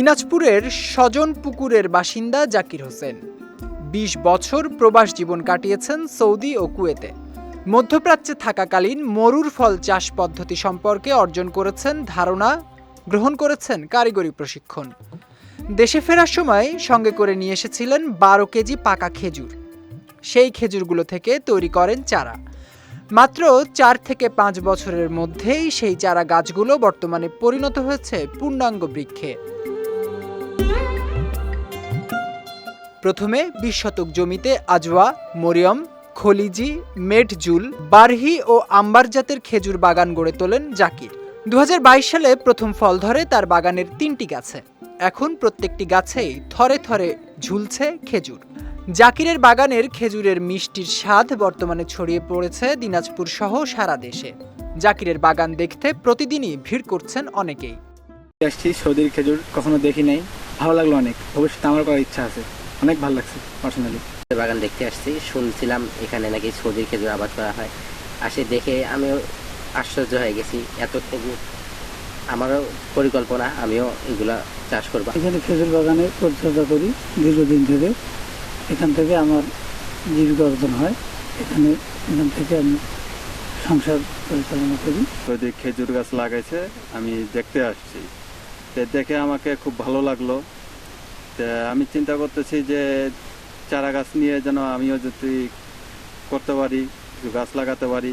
দিনাজপুরের স্বজন পুকুরের বাসিন্দা জাকির হোসেন। বিশ বছর প্রবাস জীবন কাটিয়েছেন সৌদি ও কুয়েতে। মধ্যপ্রাচ্যে থাকাকালীন মরুর ফল চাষ পদ্ধতি সম্পর্কে অর্জন করেছেন ধারণা, গ্রহণ করেছেন কারিগরি প্রশিক্ষণ। দেশে ফেরার সময় সঙ্গে করে নিয়ে এসেছিলেন বারো কেজি পাকা খেজুর। সেই খেজুরগুলো থেকে তৈরি করেন চারা। মাত্র চার থেকে পাঁচ বছরের মধ্যেই সেই চারা গাছগুলো বর্তমানে পরিণত হয়েছে পূর্ণাঙ্গ বৃক্ষে। প্রথমে বিশ শতক জমিতে আজওয়া, মরিয়ম, খলিজি মেটজুল বারহি ও আম্বার জাতের খেজুর বাগান গড়ে তোলেন জাকির। দু হাজার বাইশ সালে প্রথম ফল ধরে তার বাগানের তিনটি গাছে। এখন প্রত্যেকটি গাছেই থরে থরে ঝুলছে খেজুর। জাকিরের বাগানের খেজুরের মিষ্টির স্বাদ বর্তমানে ছড়িয়ে পড়েছে দিনাজপুর সহ সারা দেশে। জাকিরের বাগান দেখতে প্রতিদিনই ভিড় করছেন অনেকেই। আসছি সৌদির খেজুর কখনো দেখি নাই। ভালো লাগল অনেক। ভবিষ্যতে আমার করার ইচ্ছা আছে। অনেক ভালো লাগছে পার্সোনালি বাগান দেখতে আসছি শুনছিলাম এখানে নাকি সৌদির খেজুর আবাদ করা হয়। আসে দেখে আমিও আশ্চর্য হয়ে গেছি এত খেজুর। আমারও পরিকল্পনা আমিও এগুলা চাষ করব। এখানে খেজুর বাগানে পরিচর্যা করি দীর্ঘদিন থেকে এখান থেকে আমার জীবিকা অর্জন হয়। এখানে এখান থেকে আমি সংসার পরিচালনা করি। যদি খেজুর গাছ লাগাইছে আমি দেখতে আসছি। তো দেখে আমাকে খুব ভালো লাগল। আমি চিন্তা করতেছি যে চারা গাছ নিয়ে যেন আমিও যদি করতে পারি কিছু গাছ লাগাতে পারি।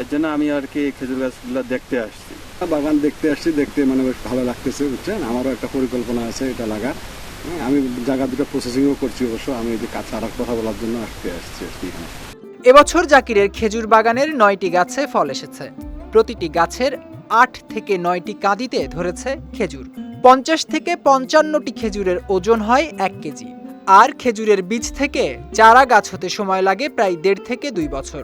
এর জন্য আমি আর কি খেজুর গাছগুলো দেখতে আসছি। বাগান দেখতে আসছি দেখতে মানে বেশ ভালো লাগতেছে বুঝছেন? আমারও একটা পরিকল্পনা আছে এটা লাগার। হ্যাঁ, আমি জায়গা দুটো প্রসেসিংও করছি অবশ্য আমি যে কাজ চারার কথা বলার জন্য আসতে আসছি আর কি এবছর জাকিরের খেজুর বাগানের নয়টি গাছে ফল এসেছে। প্রতিটি গাছের আট থেকে নয়টি কাঁদিতে ধরেছে খেজুর। পঞ্চাশ থেকে পঞ্চান্নটি খেজুরের ওজন হয় এক কেজি। আর খেজুরের বীজ থেকে চারা গাছ হতে সময় লাগে প্রায় দেড় থেকে দুই বছর।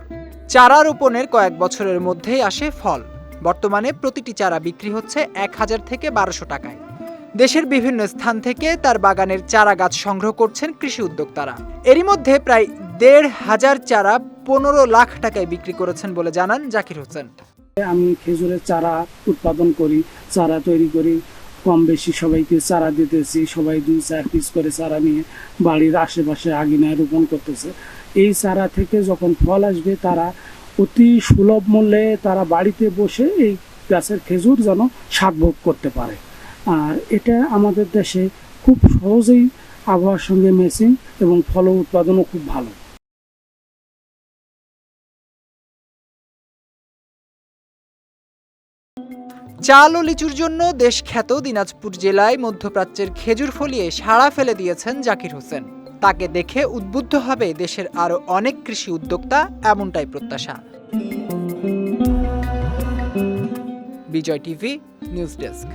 চারা রোপণের কয়েক বছরের মধ্যেই আসে ফল। বর্তমানে প্রতিটি চারা বিক্রি হচ্ছে এক হাজার থেকে বারোশো টাকায়। দেশের বিভিন্ন স্থান থেকে তার বাগানের চারা গাছ সংগ্রহ করছেন কৃষি উদ্যোক্তারা। এরই মধ্যে প্রায় দেড় হাজার চারা পনেরো লাখ টাকায় বিক্রি করেছেন বলে জানান জাকির হোসেন। আমি খেজুরের চারা উৎপাদন করি, চারা তৈরি করি কম বেশি সবাইকে চারা দিতেছি, সবাই দুই চার পিস করে চারা নিয়ে বাড়ির আশেপাশে আগিনায় রোপণ করতেছে। এই চারা থেকে যখন ফল আসবে, তারা অতি সুলভ মূল্যে তারা বাড়িতে বসে এই গাছের খেজুর যেন স্বাদ ভোগ করতে পারে। আর এটা আমাদের দেশে খুব সহজেই আবহাওয়ার সঙ্গে মেশিং এবং ফল উৎপাদনও খুব ভালো। চাল ও লিচুর জন্য দেশ খ্যাত দিনাজপুর জেলায় মধ্যপ্রাচ্যের খেজুর ফলিয়ে সাড়া ফেলে দিয়েছেন জাকির হোসেন। তাকে দেখে উদ্বুদ্ধ হবে দেশের আরও অনেক কৃষি উদ্যোক্তা এমনটাই প্রত্যাশা। Bijoy TV, news desk.